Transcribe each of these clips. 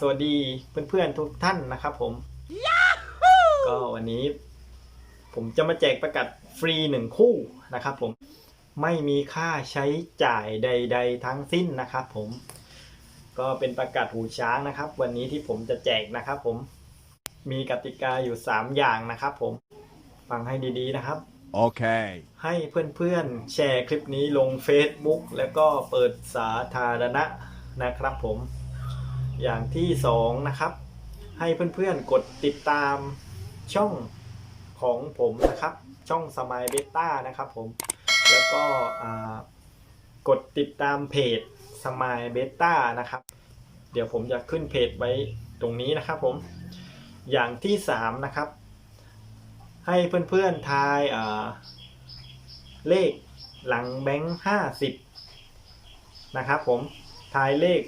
สวัสดีเพื่อนๆทุกท่านนะครับผม ก็วันนี้ ผมจะมาแจกประกาศฟรีหนึ่งคู่นะครับผมไม่มีค่าใช้จ่ายใด ๆ ทั้งสิ้นนะครับผม ก็เป็นประกาศหูช้างนะครับ วันนี้ที่ผมจะแจกนะครับผมมีกติกาอยู่ 3 อย่างนะครับผมฟังให้ดีๆนะครับ Okay. ให้เพื่อนๆแชร์คลิปนี้ลง Facebook แล้วก็เปิดสาธารณะนะครับผม อย่างที่สองนะครับ ให้เพื่อนๆกดติดตามช่องของผมนะครับ ช่องสมายเบต้านะครับผม แล้วก็กดติดตามเพจสมายเบต้านะครับ เดี๋ยวผมจะขึ้นเพจไว้ตรงนี้นะครับผม อย่างที่สามนะครับ ให้เพื่อนๆทายเลขหลังแบงค์ห้าสิบนะครับผมทายเลข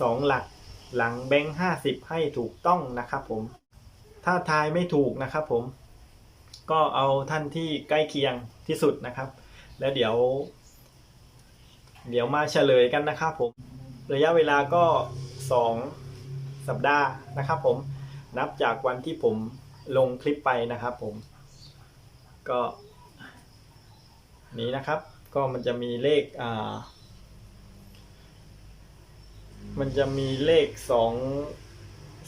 สองหลัก หลังแบงค์ห้าสิบให้ถูกต้องนะครับผม ถ้าทายไม่ถูกนะครับผม ก็เอาท่านที่ใกล้เคียงที่สุดนะครับ แล้วเดี๋ยว เดี๋ยวมาเฉลยกันนะครับผม ระยะเวลาก็สองสัปดาห์นะครับผม นับจากวันที่ผมลงคลิปไปนะครับผม ก็ นี้นะครับ ก็มันจะมีเลขอ่า มันจะมีเลขสอง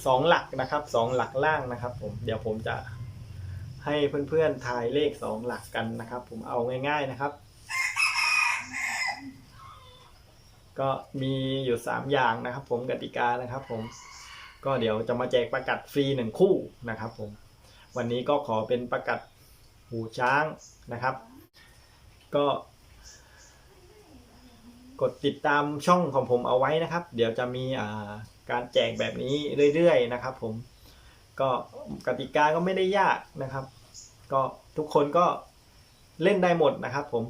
สองหลักนะครับสองหลักล่างนะครับ ผมเดี๋ยวผมจะให้เพื่อนๆทายเลขสองหลักกันนะครับ ผมเอาง่าย ๆนะครับ ก็มีอยู่สามอย่างนะครับ ผมกติกานะครับ ผมก็เดี๋ยวจะมาแจกประกัดฟรีหนึ่งคู่นะครับ ผม วันนี้ก็ขอเป็นประกัดหูช้างนะครับ ก็ กดติดตามช่องของผมเอาไว้นะครับ เดี๋ยวจะมีการแจกแบบนี้เรื่อยๆนะครับ ผมก็กติกาก็ไม่ได้ยากนะครับ ก็ทุกคนก็เล่นได้หมดนะครับ ผม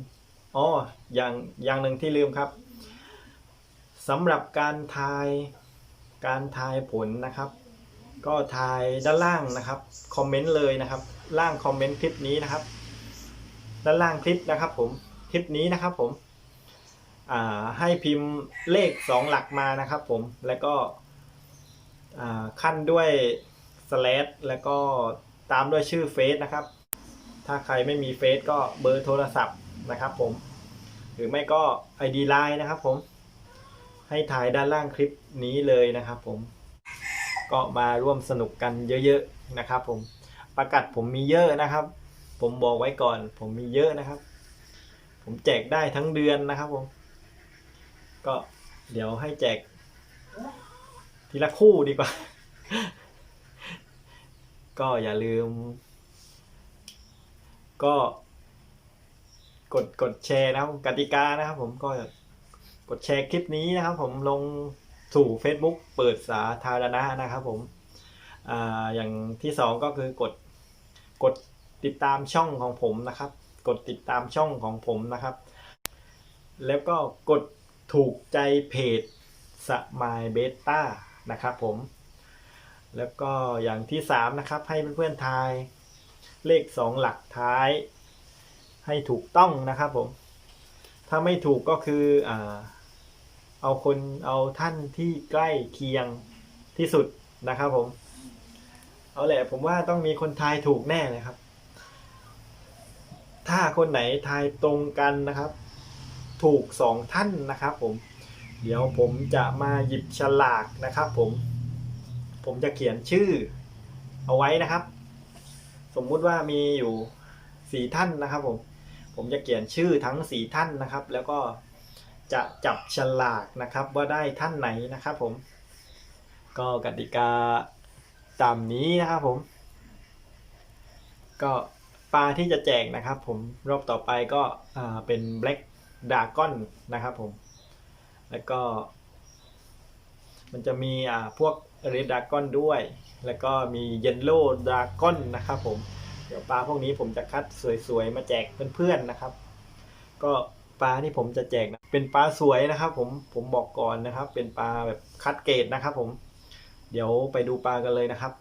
อ๋ออย่างอย่างหนึ่งที่ลืมครับสำหรับการทายการทายผลนะครับ ก็ทายด้านล่างนะครับคอมเมนต์เลยนะครับ ล่างคอมเมนต์คลิปนี้นะครับ ด้านล่างคลิปนะครับ ผมคลิปนี้นะครับผม ให้พิมพ์เลขสองหลักมานะครับผมแล้วก็ขั้นด้วยสแลชแล้วก็ตามด้วยชื่อเฟซนะครับ ถ้าใครไม่มีเฟซก็เบอร์โทรศัพท์นะครับผม หรือไม่ก็ ID Line นะครับผม ให้ถ่ายด้านล่างคลิปนี้เลยนะครับผม ก็มาร่วมสนุกกันเยอะๆนะครับผม ประกาศผมมีเยอะนะครับ ผมบอกไว้ก่อน ผมมีเยอะนะครับ ผมแจกได้ทั้งเดือนนะครับผม ก็เดี๋ยวให้แจก ทีละคู่ดีกว่า ก็อย่าลืม ก็ กดกดแชร์นะครับกติกานะครับผมก็กดแชร์คลิปนี้นะครับ ผมลงสู่ Facebook เปิดสาธารณะนะครับ ผมออย่างที่สองก็คือกดกดติดตามช่องของผมนะครับ กดติดตามช่องของผมนะครับ แล้วก็กด ถูกใจเพจสมายเบต้านะครับผม แล้วก็อย่างที่สามนะครับ ให้เพื่อนๆทาย เลขสองหลักท้าย ให้ถูกต้องนะครับผม ถ้าไม่ถูกก็คืออเอาคนเอาท่านที่ใกล้เคียงที่สุดนะครับผม เอาแหละผมว่าต้องมีคนทายถูกแน่เลยครับ ถ้าคนไหนทายตรงกันนะครับ ถูกสองท่านนะครับผม เดี๋ยวผมจะมาหยิบฉลากนะครับผม ผมจะเขียนชื่อเอาไว้นะครับ สมมุติว่ามีอยู่สี่ท่านนะครับผม ผมจะเขียนชื่อทั้งสี่ท่านนะครับ แล้วก็จะจับฉลากนะครับว่าได้ท่านไหนนะครับผม ก็กติกาตามนี้นะครับผม ก็ปลาที่จะแจกนะครับผมรอบต่อไปก็เป็น Black Dragon นะครับผม แล้วก็ มันจะมีอ่าพวก Red Dragon ด้วย แล้วก็มี Yellow Dragon นะครับผม เดี๋ยวปลาพวกนี้ผมจะคัดสวยๆ มาแจกเพื่อนๆนะครับ ก็ปลาที่ผมจะแจกนะเป็นปลาสวยนะครับ ผมผมบอกก่อนนะครับ เป็นปลาแบบคัดเกรดนะครับ ผม เดี๋ยวไปดูปลากันเลยนะครับ